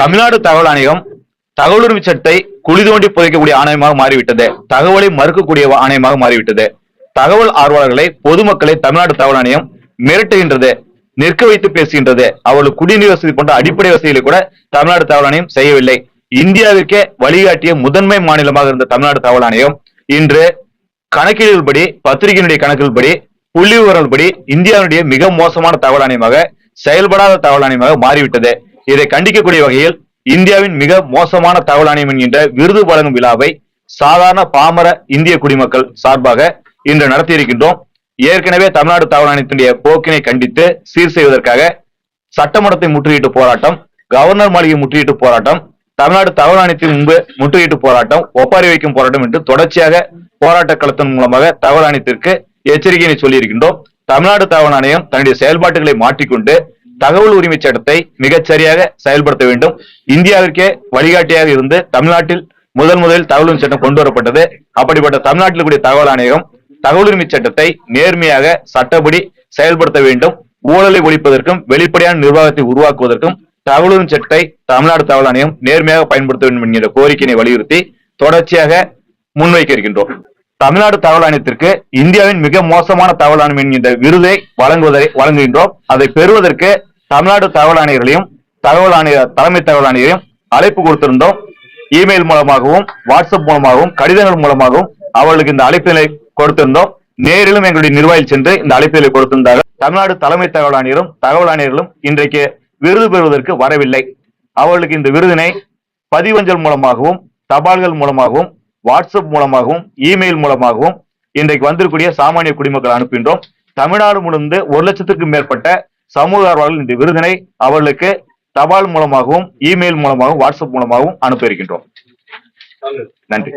தமிழ்நாடு தகவல் ஆணையம் தகவல் உரிமை சட்டத்தை குழி தோண்டி புதைக்கக்கூடிய ஆணையமாக மாறிவிட்டது. தகவலை மறுக்கக்கூடிய ஆணையமாக மாறிவிட்டது. தகவல் ஆர்வலர்களை பொதுமக்களை தமிழ்நாடு தகவல் ஆணையம் மிரட்டுகின்றது நிற்க வைத்து பேசுகின்றது. அவர்கள் குடிநீர் வசதி போன்ற அடிப்படை வசதிகளை கூட தமிழ்நாடு தகவல் ஆணையம் செய்யவில்லை. இந்தியாவிற்கே வழிகாட்டிய முதன்மை மாநிலமாக இருந்த தமிழ்நாடு தகவல் ஆணையம் இன்று கணக்கீடுகள்படி பத்திரிகையினுடைய கணக்குகள்படி புள்ளி விவரங்கள்படி இந்தியாவினுடைய மிக மோசமான தகவல் ஆணையமாக செயல்படாத தகவல் ஆணையமாக மாறிவிட்டது. இதை கண்டிக்கக்கூடிய வகையில் இந்தியாவின் மிக மோசமான தகவல் ஆணையம் என்கின்ற விருது வழங்கும் விழாவை சாதாரண பாமர இந்திய குடிமக்கள் சார்பாக இன்று நடத்தியிருக்கின்றோம். ஏற்கனவே தமிழ்நாடு தகவல் ஆணையத்தினுடைய போக்கினை கண்டித்து சீர் செய்வதற்காக சட்டமன்றத்தை முற்றுகையிட்டு போராட்டம் கவர்னர் மாளிகை முற்றுகையிட்டு போராட்டம் தமிழ்நாடு தகவல் ஆணையத்தின் முன்பு முற்றுகையிட்டு போராட்டம் ஒப்பாரி வைக்கும் போராட்டம் என்று தொடர்ச்சியாக போராட்ட களத்தின் மூலமாக தகவல் ஆணையத்திற்கு எச்சரிக்கையை சொல்லியிருக்கின்றோம். தமிழ்நாடு தகவல் ஆணையம் தன்னுடைய செயல்பாட்டுகளை மாற்றிக்கொண்டு தகவல் உரிமை சட்டத்தை மிகச்சரியாக செயல்படுத்த வேண்டும். இந்தியாவிற்கே வழிகாட்டியாக இருந்து தமிழ்நாட்டில் முதல் முதலில் தகவல் உரிமை சட்டம் கொண்டு வரப்பட்டது. அப்படிப்பட்ட தமிழ்நாட்டில் கூடிய தகவல் ஆணையம் தகவல் உரிமை சட்டத்தை நேர்மையாக சட்டப்படி செயல்படுத்த வேண்டும். ஊழலை ஒழிப்பதற்கும் வெளிப்படையான நிர்வாகத்தை உருவாக்குவதற்கும் தகவல் உரிமை சட்டத்தை தமிழ்நாடு தகவல் ஆணையம் நேர்மையாக பயன்படுத்த வேண்டும் என்கிற கோரிக்கையை வலியுறுத்தி தொடர்ச்சியாக முன்வைக்க இருக்கின்றோம். தமிழ்நாடு தகவல் ஆணையத்திற்கு இந்தியாவின் மிக மோசமான தகவல் ஆணையம் என்கின்ற விருதை வழங்குவதை வழங்குகின்றோம். அதை பெறுவதற்கு தமிழ்நாடு தகவல் ஆணையர்களையும் தகவல் ஆணைய தலைமை தகவல் ஆணையரையும் அழைப்பு கொடுத்திருந்தோம். இமெயில் மூலமாகவும் வாட்ஸ்அப் மூலமாகவும் கடிதங்கள் மூலமாகவும் அவர்களுக்கு இந்த அழைப்பினை கொடுத்திருந்தோம். நேரிலும் எங்களுடைய நிர்வாகிகள் சென்று இந்த அழைப்பினை கொடுத்திருந்தார்கள். தமிழ்நாடு தலைமை தகவல் ஆணையரும் தகவல் ஆணையர்களும் இன்றைக்கு விருது பெறுவதற்கு வரவில்லை. அவர்களுக்கு இந்த விருதினை பதிவஞ்சல் மூலமாகவும் தபால்கள் மூலமாகவும் வாட்ஸ்அப் மூலமாகவும் இமெயில் மூலமாகவும் இன்றைக்கு வந்திருக்கூடிய சாமானிய குடிமக்கள் அனுப்புகின்றோம். தமிழ்நாடு முழுந்து ஒரு லட்சத்துக்கும் மேற்பட்ட சமூக ஆர்வலர்கள் இந்த விருதினை அவர்களுக்கு தபால் மூலமாகவும் இமெயில் மூலமாகவும் வாட்ஸ்அப் மூலமாகவும் அனுப்ப இருக்கின்றோம். நன்றி.